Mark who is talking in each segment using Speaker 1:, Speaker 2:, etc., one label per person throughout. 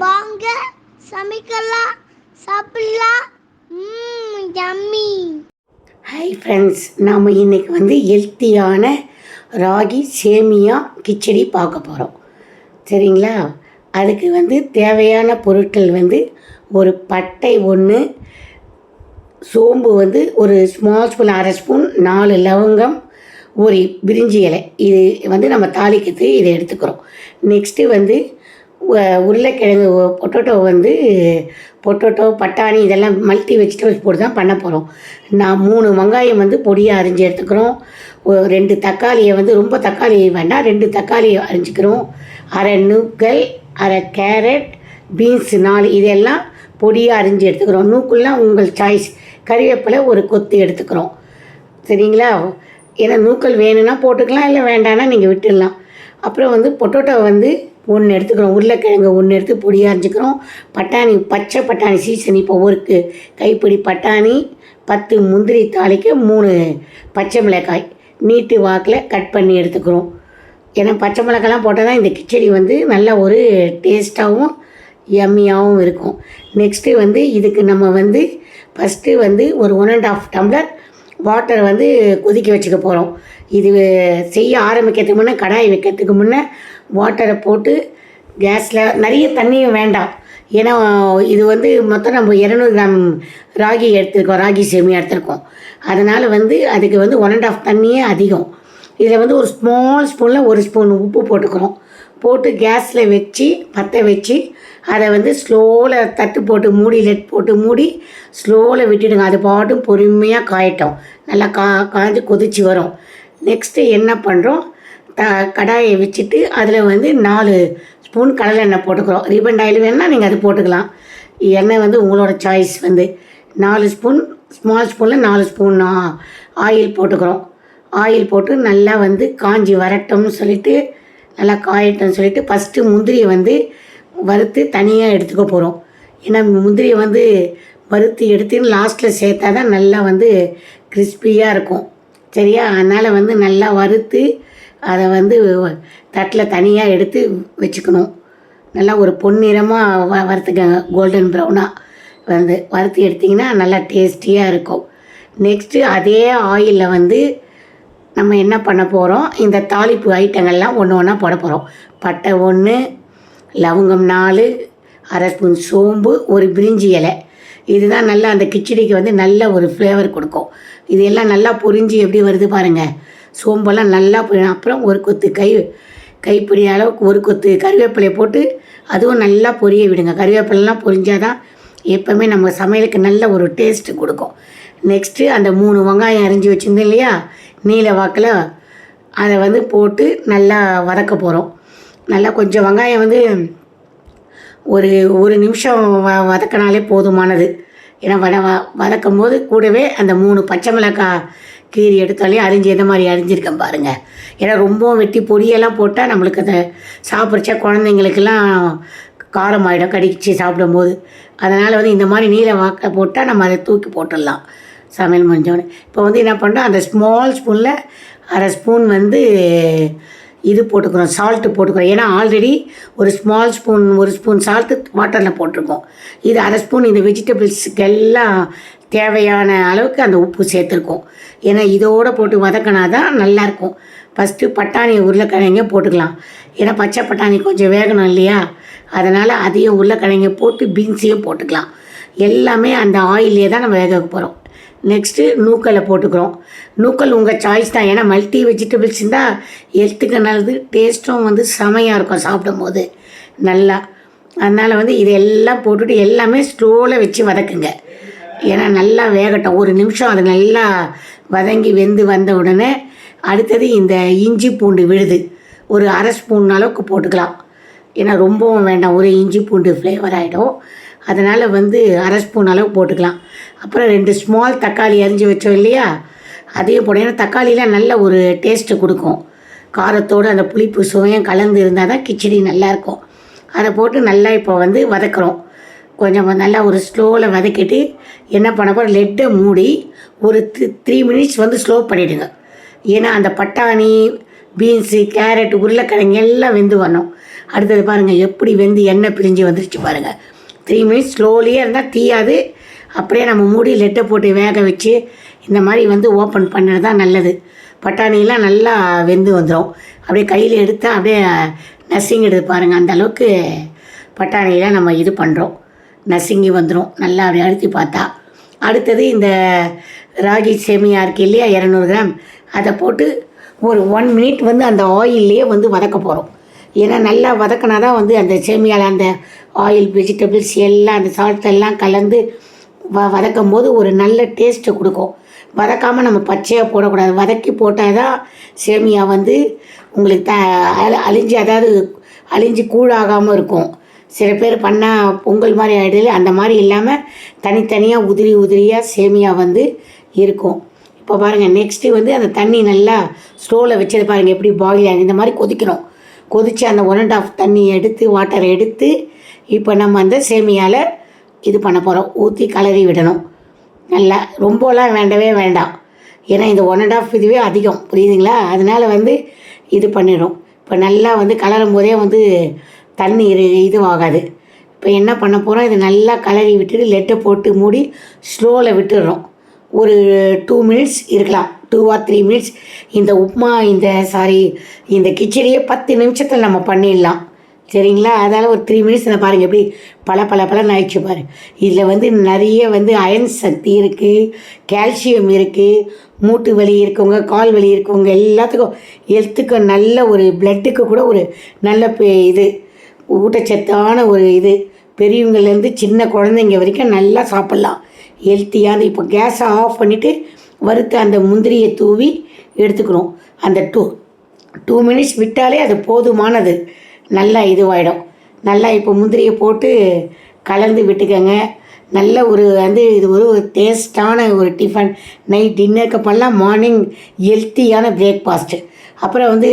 Speaker 1: வாங்க சமைக்கலாம் சாப்பிடலாம். யம்மி
Speaker 2: ஹாய் ஃப்ரெண்ட்ஸ் நாம் இன்றைக்கி வந்து ஹெல்த்தியான ராகி சேமியா கிச்சடி பார்க்க போகிறோம் சரிங்களா? அதுக்கு வந்து தேவையான பொருட்கள் வந்து ஒரு பட்டை ஒன்று சோம்பு வந்து ஒரு ஸ்மால் ஸ்பூன் அரை ஸ்பூன் நாலு லவங்கம் ஒரு பிரிஞ்சி இலை. இது வந்து நம்ம தாளிக்கிறது இதை எடுத்துக்கிறோம். நெக்ஸ்ட்டு வந்து உருளைக்கிழங்கு பொட்டோட்டோ வந்து பொட்டோட்டோ பட்டாணி இதெல்லாம் மல்டி வெஜிடபிள்ஸ் போட்டு தான் பண்ண போகிறோம் நான் மூணு வெங்காயம் வந்து பொடியாக அரிஞ்சு எடுத்துக்கிறோம். ரெண்டு தக்காளியை வந்து ரொம்ப தக்காளி வேண்டாம் ரெண்டு தக்காளியை அரிஞ்சிக்கிறோம். அரை நூக்கல் அரை கேரட் பீன்ஸ் நாலு இதெல்லாம் பொடியாக அரிஞ்சு எடுத்துக்கிறோம். நூக்கள்லாம் உங்கள் சாய்ஸ். கறிவேப்பிலை ஒரு கொத்து எடுத்துக்கிறோம். சரிங்களா? ஏன்னா நூக்கல் வேணும்னா போட்டுக்கலாம் இல்லை வேண்டாம்னா நீங்கள் விட்டுடலாம். அப்புறம் வந்து பொட்டோட்டோ வந்து ஒன்று எடுத்துக்கிறோம். உருளைக்கிழங்கு ஒன்று எடுத்து பொடியாக அரைஞ்சிக்கிறோம் பட்டாணி பச்சை பட்டாணி சீசன் இப்போ ஒரு கைப்பிடி பட்டாணி பத்து முந்திரி தாளிக்கு மூணு பச்சை மிளகாய். நீட்டு வாக்கில் கட் பண்ணி எடுத்துக்கிறோம். ஏன்னா பச்சை மிளகாலாம் போட்டால் தான் இந்த கிச்சடி வந்து நல்ல ஒரு டேஸ்ட்டாகவும் எம்மியாகவும் இருக்கும். நெக்ஸ்ட்டு வந்து இதுக்கு நம்ம வந்து ஃபஸ்ட்டு வந்து ஒரு one and half tumbler water வந்து கொதிக்க வச்சுக்க போகிறோம் இது செய்ய ஆரம்பிக்கிறதுக்கு முன்னே கடாய் வைக்கிறதுக்கு முன்னே வாட்டரை போட்டு கேஸில் நிறைய தண்ணியும் வேண்டாம். ஏன்னா இது வந்து மொத்தம் நம்ம இரநூறு கிராம் ராகி எடுத்துருக்கோம் ராகி சேமியா எடுத்திருக்கோம். அதனால் வந்து அதுக்கு வந்து ஒன் அண்ட் ஆஃப் தண்ணியே அதிகம். இதில் வந்து ஒரு ஸ்மால் ஸ்பூனில் ஒரு ஸ்பூன் உப்பு போட்டுக்கிறோம். போட்டு கேஸில் வச்சு பற்ற வச்சு அதை வந்து ஸ்லோவில் தட்டு போட்டு மூடி லெட் போட்டு மூடி ஸ்லோவில் விட்டுடுங்க. அது பாட்டும் பொறுமையாக காயட்டும். நல்லா கா காய்ஞ்சு கொதிச்சு வரும். நெக்ஸ்ட்டு என்ன பண்ணுறோம் கடாயை வச்சுட்டு அதில் வந்து நாலு ஸ்பூன் கடலெண்ணெய் போட்டுக்கிறோம். ரிபன் ஆயில் வேணால் நீங்கள் அது போட்டுக்கலாம். எண்ணெய் வந்து உங்களோட சாய்ஸ் வந்து. நாலு ஸ்பூன் ஸ்மால் ஸ்பூனில் நாலு ஸ்பூன் ஆயில் போட்டுக்கிறோம். ஆயில் போட்டு நல்லா வந்து காஞ்சி வரட்டும்னு சொல்லிட்டு நல்லா காயட்டும்னு சொல்லிட்டு ஃபஸ்ட்டு முந்திரியை வந்து வறுத்து தனியாக எடுத்துக்க போகிறோம் ஏன்னா முந்திரியை வந்து வறுத்து எடுத்து லாஸ்ட்டில் சேர்த்தா தான் நல்லா வந்து கிறிஸ்பியாக இருக்கும். சரியா? அதனால் வந்து நல்லா வறுத்து அதை வந்து தட்டில் தனியாக எடுத்து வச்சுக்கணும். நல்லா ஒரு பொன்னிறமாக வ வறுத்துக்கங்க. கோல்டன் ப்ரௌனாக வந்து. வறுத்து எடுத்திங்கன்னா நல்லா டேஸ்டியாக இருக்கும். நெக்ஸ்ட்டு அதே ஆயிலில் வந்து நம்ம என்ன பண்ண போகிறோம் இந்த தாளிப்பு ஐட்டங்கள்லாம் ஒன்று ஒன்றா போட போகிறோம் பட்டை ஒன்று லவங்கம் நாலு அரை ஸ்பூன் சோம்பு ஒரு பிரிஞ்சி இலை. இதுதான் நல்லா அந்த கிச்சடிக்கு வந்து நல்ல ஒரு ஃப்ளேவர் கொடுக்கும். இது எல்லாம் நல்லா பொரிஞ்சு எப்படி வருது பாருங்கள் சோம்பெல்லாம் நல்லா பொரி- அப்புறம் ஒரு கொத்து கை கைப்பிடி அளவுக்கு ஒரு கொத்து கருவேப்பிலையை போட்டு அதுவும் நல்லா பொரிய விடுங்க. பொரிஞ்சா தான் எப்போவுமே நம்ம சமையலுக்கு நல்ல ஒரு டேஸ்ட்டு கொடுக்கும். நெக்ஸ்ட்டு அந்த மூணு வெங்காயம் அரிஞ்சு வச்சுருந்தோம் இல்லையா? நீல வாக்கில் அதை வந்து போட்டு நல்லா வதக்க போகிறோம் நல்லா கொஞ்சம் வெங்காயம் வந்து ஒரு ஒரு நிமிஷம் வ வதக்கினாலே போதுமானது. ஏன்னா வத வ வதக்கும் போது கூடவே அந்த மூணு பச்சை மிளகாய் கீரி எடுத்தாலே அரிஞ்சு எந்த மாதிரி அரிஞ்சிருக்கேன் பாருங்கள் ஏன்னா ரொம்பவும் வெட்டி பொடியெல்லாம் போட்டால் நம்மளுக்கு அதை சாப்பிட்றச்சா குழந்தைங்களுக்கெல்லாம் காரம் ஆகிடும் கடிச்சு சாப்பிடும்போது. அதனால் வந்து இந்த மாதிரி நீல வாக்கில் போட்டால் நம்ம அதை தூக்கி போட்டுடலாம். சமையல் முடிஞ்சோடனே இப்போ வந்து என்ன பண்ணுறோம் அந்த ஸ்மால் ஸ்பூனில் அரை ஸ்பூன் வந்து இது போட்டுக்கிறோம் சால்ட்டு போட்டுக்கிறோம். ஏன்னா ஆல்ரெடி ஒரு ஸ்மால் ஸ்பூன் ஒரு ஸ்பூன் சால்ட்டு வாட்டரில் போட்டிருக்கோம். இது அரை ஸ்பூன் இந்த வெஜிடபிள்ஸுக்கெல்லாம் தேவையான அளவுக்கு அந்த உப்பு சேர்த்துருக்கோம். ஏன்னா இதோட போட்டு வதக்கினா தான் நல்லாயிருக்கும். ஃபஸ்ட்டு பட்டாணி உருளைக்கிழங்க போட்டுக்கலாம். ஏன்னா பச்சை பட்டாணி கொஞ்சம் வேகணும் இல்லையா? அதனால் அதையும் உருளைக்கிழங்க போட்டு பீன்ஸையும் போட்டுக்கலாம். எல்லாமே அந்த ஆயிலே தான் நம்ம வேக போகிறோம் நெக்ஸ்ட்டு நூக்கலை போட்டுக்கிறோம். நூக்கல் உங்கள் சாய்ஸ் தான். ஏன்னா மல்டி வெஜிடபிள்ஸ் இருந்தால் ஹெல்த்துக்கு நல்லது டேஸ்ட்டும் வந்து செமையாக இருக்கும் சாப்பிடும்போது. நல்லா. அதனால் வந்து இது எல்லாம் போட்டுட்டு எல்லாமே ஸ்லோவில் வச்சு வதக்குங்க. ஏன்னா நல்லா வேகட்டும். ஒரு நிமிஷம் அது நல்லா வதங்கி வெந்து வந்த உடனே அடுத்தது இந்த இஞ்சி பூண்டு விழுது. ஒரு அரை ஸ்பூன் அளவுக்கு போட்டுக்கலாம். ஏன்னா ரொம்பவும் வேண்டாம். ஒரு இஞ்சி பூண்டு ஃப்ளேவர் ஆகிடும் அதனால் வந்து அரை ஸ்பூன் அளவு போட்டுக்கலாம். அப்புறம் ரெண்டு ஸ்மால் தக்காளி அரிஞ்சு வச்சோம் இல்லையா? அதையும் போட ஏன்னா தக்காளிலாம் நல்ல ஒரு டேஸ்ட்டு கொடுக்கும். காரத்தோடு அந்த புளிப்பு சுவையும் கலந்து இருந்தால் தான் கிச்சடி நல்லாயிருக்கும் அதை போட்டு நல்லா இப்போ வந்து வதக்குறோம். கொஞ்சம் நல்லா ஒரு ஸ்லோவில் வதக்கிட்டு என்ன பண்ண போகிறோம் லெட்டை மூடி ஒரு த்ரீ மினிட்ஸ் வந்து ஸ்லோ பண்ணிவிடுங்க ஏன்னா அந்த பட்டாணி பீன்ஸு கேரட் உருளைக்கிழங்கு எல்லாம் வெந்து வரணும். அடுத்தது பாருங்கள் எப்படி வெந்து எண்ணெய் பிரிஞ்சு வந்துருச்சு பாருங்கள் த்ரீ மினிட்ஸ் ஸ்லோலியே இருந்தால் தீயாது. அப்படியே நம்ம மூடி லெட்டை போட்டு வேக வச்சு இந்த மாதிரி வந்து ஓப்பன் பண்ணுறது தான் நல்லது. பட்டாணியெல்லாம் நல்லா வெந்து வந்துடும் அப்படியே கையில் எடுத்தால் அப்படியே நசிங்கிடுது பாருங்கள் அந்த அளவுக்கு பட்டாணியெல்லாம் நம்ம இது பண்ணுறோம் நசுங்கி வந்துடும் நல்லா அப்படி அழுத்தி பார்த்தா. அடுத்தது இந்த ராகி சேமியா இருக்கு இல்லையா? இரநூறு கிராம். அதை போட்டு ஒரு ஒன் மினிட் வந்து அந்த ஆயில்லையே வந்து வதக்க போகிறோம் ஏன்னா நல்லா வதக்கினா தான் வந்து அந்த சேமியாவில் அந்த ஆயில் வெஜிடபிள்ஸ் எல்லாம் அந்த சால்ட் எல்லாம் கலந்து வ வதக்கும் போது ஒரு நல்ல டேஸ்ட்டை கொடுக்கும். வதக்காமல் நம்ம பச்சையாக போடக்கூடாது. வதக்கி போட்டால் தான் சேமியா வந்து உங்களுக்கு த அல- அழிஞ்சு அதாவது அழிஞ்சு கூழாகாமல் இருக்கும். சில பேர் பண்ணால் பொங்கல் மாதிரி ஆகிடுது அந்த மாதிரி இல்லாமல் தனித்தனியாக உதிரி உதிரியாக சேமியா வந்து இருக்கும். இப்போ பாருங்கள் நெக்ஸ்ட்டு வந்து அந்த தண்ணி நல்லா ஸ்லோவில் வச்சது பாருங்கள் எப்படி பாயில் ஆகி இந்த மாதிரி கொதிக்கணும். கொதித்து அந்த ஒன் அண்ட் ஆஃப் தண்ணி எடுத்து வாட்டரை எடுத்து இப்போ நம்ம அந்த சேமியாவில் இது பண்ண போகிறோம் ஊற்றி கலரி விடணும். நல்லா ரொம்பலாம் வேண்டவே வேண்டாம். ஏன்னா இந்த ஒன் அண்ட் ஆஃப் இதுவே அதிகம். புரியுதுங்களா? அதனால வந்து இது பண்ணிடும் இப்போ நல்லா வந்து கலரும் போதே வந்து தண்ணி இது இதுவாகாது. இப்போ என்ன பண்ண போகிறோம் இது நல்லா கலரி விட்டுட்டு லெட்டை போட்டு மூடி ஸ்லோவில் விட்டுடுறோம். ஒரு டூ மினிட்ஸ் இருக்கலாம். டூ ஆர் த்ரீ மினிட்ஸ் இந்த உப்புமா இந்த சாரி இந்த கிச்சடியே பத்து நிமிஷத்தில் நம்ம பண்ணிடலாம். சரிங்களா? அதால் ஒரு த்ரீ மினிட்ஸில் பாருங்கள் எப்படி பல பல பல ஆயிடுச்சு பாரு. இதில் வந்து நிறைய வந்து அயன் சக்தி இருக்குது கால்சியம் இருக்குது மூட்டு வலி இருக்கவங்க கால் வலி இருக்கவங்க எல்லாத்துக்கும் ஹெல்த்துக்கும் நல்ல ஒரு பிளட்டுக்கு கூட ஒரு நல்ல இது ஊட்டச்சத்தான ஒரு இது. பெரியவங்கலேருந்து சின்ன குழந்தைங்க வரைக்கும் நல்லா சாப்பிட்லாம். ஹெல்த்தியான இப்போ கேஸை ஆஃப் பண்ணிவிட்டு வறுத்து அந்த முந்திரியை தூவி எடுத்துக்கணும். அந்த டூ டூ மினிட்ஸ் விட்டாலே அது போதுமானது. நல்லா இதுவாயிடும். நல்லா இப்போ முந்திரியை போட்டு கலந்து விட்டுக்கங்க. நல்ல ஒரு வந்து இது ஒரு டேஸ்டான ஒரு டிஃபன். நைட் டின்னருக்கு பண்ணலாம் மார்னிங் ஹெல்த்தியான பிரேக்ஃபாஸ்ட்டு. அப்புறம் வந்து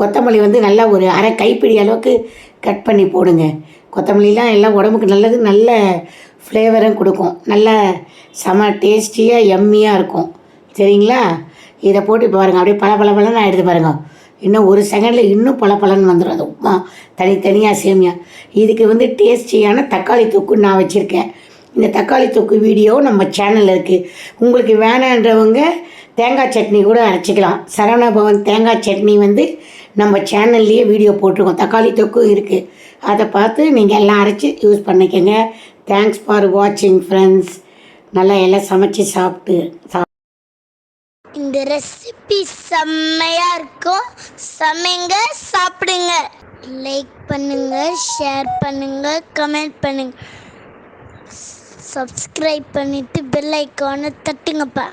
Speaker 2: கொத்தமல்லி வந்து நல்லா ஒரு அரை கைப்பிடி அளவுக்கு கட் பண்ணி போடுங்க. கொத்தமல்லிலாம் எல்லாம் உடம்புக்கு நல்லது நல்ல ஃப்ளேவரும் கொடுக்கும். நல்ல செம டேஸ்டியாக எம்மியாக இருக்கும். சரிங்களா? இதை போட்டு பாருங்கள் அப்படியே பல பல பலன்னு எடுத்து பாருங்க. இன்னும் ஒரு செகண்டில் இன்னும் பல பலன்னு வந்துடும் அது. உப்புமா தனித்தனியாக சேமியா. இதுக்கு வந்து டேஸ்டியான தக்காளி தொக்கு நான் வச்சுருக்கேன். இந்த தக்காளி தொக்கு வீடியோ நம்ம சேனலில் இருக்குது உங்களுக்கு வேணான்றவங்க தேங்காய் சட்னி கூட அரைச்சிக்கலாம். சரவணபவன் தேங்காய் சட்னி வந்து நம்ம சேனல்லையே வீடியோ போட்டிருக்கோம். தக்காளி தொக்கும் இருக்குது அதை பார்த்து நீங்கள் எல்லாம் அரைச்சி யூஸ் பண்ணிக்கோங்க. தேங்க்ஸ் ஃபார் வாட்சிங் ஃப்ரெண்ட்ஸ் நல்லா எல்லாம் சமைச்சு சாப்பிட்டு சா
Speaker 1: இந்த ரெசிபி செம்மையாக இருக்கும் சமைங்க சாப்பிடுங்க. லைக் பண்ணுங்க ஷேர் பண்ணுங்க கமெண்ட் பண்ணுங்க. சப்ஸ்கிரைப் பண்ணிவிட்டு பெல் ஐக்கானை தட்டுங்கப்பா.